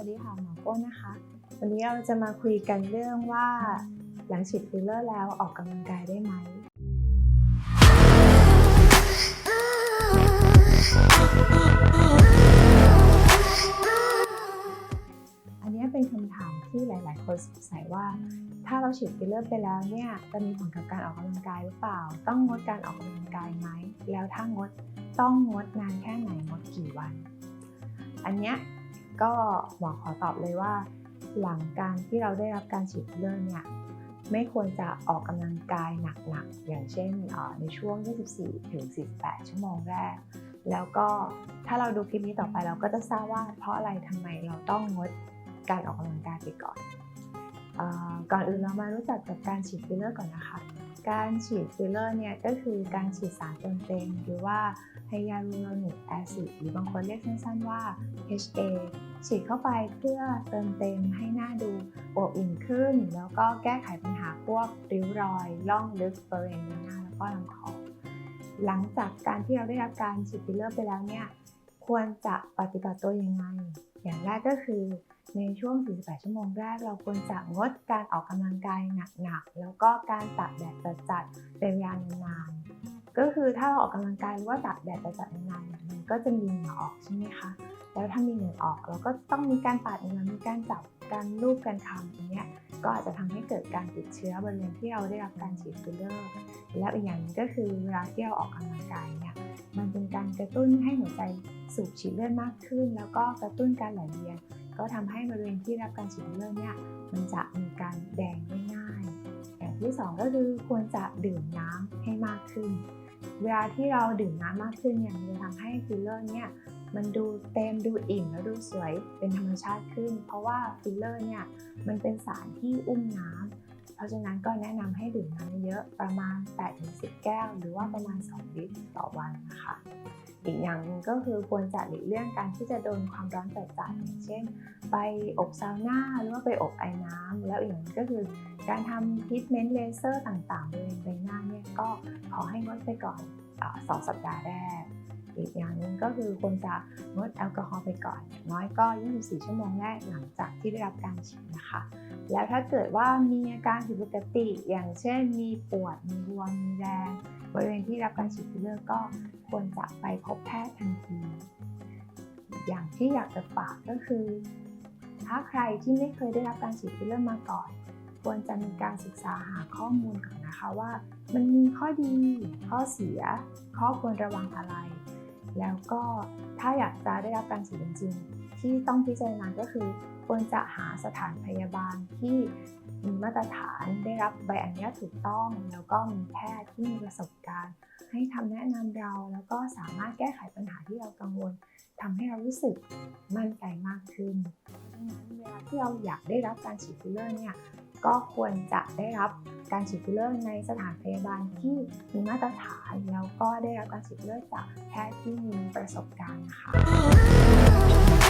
วัสดีค่ะหมอโก้นะคะ วันนี้เราจะมาคุยกันเรื่องว่าหลังฉีดฟิลเลอร์แล้วออกกำลังกายได้ไหม อันนี้เป็นคำถามที่หลาย ๆ คนสงสัยว่า ถ้าเราฉีดฟิลเลอร์ไปแล้วเนี่ยจะมีผลกับการออกกำลังกายหรือเปล่า ต้องงดการออกกำลังกายไหม แล้วถ้างดต้องงดนานแค่ไหนงดกี่วัน อันเนี้ย ก็หมอขอตอบเลยว่า หลังการที่เราได้รับการฉีดฟิลเลอร์เนี่ยไม่ควรจะออกกำลังกายหนักๆ อย่างเช่นในช่วง 24 ถึง 48 ชั่วโมงแรก แล้วก็ถ้าเราดูคลิปนี้ต่อไปเราก็จะทราบว่าเพราะอะไรทำไมเราต้องงดการออกกำลังกายไปก่อน ก่อนอื่นเรามารู้จักกับการฉีดฟิลเลอร์ก่อนนะคะ การฉีดฟิลเลอร์เนี่ยก็คือการฉีดสารเติมเต็มหรือว่าไฮยาลูโรนิกแอซิดหรือบางคนเรียกสั้นๆว่า HA ฉีดเข้าไปเพื่อเติมเต็มให้หน้าดูอวบอิ่มขึ้น แล้วก็แก้ไขปัญหาพวกริ้วรอยล่องลึกบริเวณหน้าแล้วก็ลำคอหลังจากการที่เราได้รับการฉีดฟิลเลอร์ไปแล้วเนี่ยควรจะปฏิบัติตัวยังไง อย่างแรกก็คือ ในช่วง 48 ชั่วโมงแรก เราควรจะงดการออกกำลังกายหนักๆ แล้วก็การตากแดดจัดๆเป็นเวลานานๆ ก็คือถ้าเราออกกำลังกายหรือว่าตากแดดจัดๆนานๆนี่ยมันก็จะมีเหงื่อออกใช่ไหมคะ แล้วถ้ามีเหงื่อออกเราก็ต้องมีการปาดเหงื่อมีการจับการลูบการคำอย่างเงี้ยก็อาจจะทำให้เกิดการติดเชื้อบริเวณที่เราได้รับการฉีดฟิลเลอร์ แล้วอีกอย่างนึงก็คือเวลาที่เราออกกำลังกายเนี่ยมันเป็นการกระตุ้นให้หัวใจสูบฉีดเลือดมากขึ้น แล้วก็กระตุ้นการไหลเวียน ก็ทำให้บริเวณที่รับการฉีดฟิลเลอร์เนี่ยมันจะมีการแดงได้ง่าย อย่างที่สองก็คือควรจะดื่มน้ำให้มากขึ้น เวลาที่เราดื่มน้ำมากขึ้นเนี่ยมันจะทำให้ฟิลเลอร์เนี่ยมันดูเต็มดูอิ่มแล้วดูสวยเป็นธรรมชาติขึ้น เพราะว่าฟิลเลอร์เนี่ยมันเป็นสารที่อุ้มน้ำเพราะฉะนั้นก็แนะนำให้ดื่มน้ำเยอะประมาณ 8-10 แก้ว หรือว่าประมาณ 2 ลิตรต่อวันนะคะ อีกอย่างหนึงก็คือควรจะหลีกเลี่ยงการที่จะโดนความร้อนจัดๆอย่างเช่น ไปอบซาวน่าหรือว่าไปอบไอ้น้ำแล้วอีกอย่างหนึงก็คือการทำทรีทเมนต์เลเซอร์ต่างๆบริเวณใบหน้าเนี่ยก็ขอให้งดไปก่อนอาสองสัปดาห์แรก อีกอย่างหนึ่งก็คือควรจะงดแอลกอฮอล์ไปก่อนอย่างน้อยก็ 24 ชั่วโมงแรกหลังจากที่ได้รับการฉีดนะคะ แล้วถ้าเกิดว่ามีอาการผิดปกติ อย่างเช่น มีปวด มีบวม มีแรงบริเวณที่รับการฉีดฟิลเลอร์ก็ควรจะไปพบแพทย์ทันที อย่างที่อยากจะฝากก็คือ ถ้าใครที่ไม่เคยได้รับการฉีดฟิลเลอร์มาก่อนควรจะมีการศึกษาหาข้อมูลก่อนนะคะว่า มันมีข้อดี ข้อเสีย ข้อควรระวังอะไร แล้วก็ถ้าอยากจะได้รับการฉีดจริงๆ ที่ต้องพิจารณาก็คือ ควรจะหาสถานพยาบาลที่มีมาตรฐานได้รับใบอนุญาตถูกต้อง แล้วก็มีแพทย์ที่มีประสบการณ์ ให้คำแนะนำเราแล้วก็สามารถแก้ไขปัญหาที่เรากังวลทำให้เรารู้สึกมั่นใจมากขึ้นดังนั้นเวลาที่เราอยากได้รับการฉีดฟิลเลอร์เนี่ย ก็ควรจะได้รับการฉีดฟิลเลอร์ในสถานพยาบาลที่มีมาตรฐาน แล้วก็ได้รับการฉีดฟิลเลอร์จากแพทย์ที่มีประสบการณ์นะคะ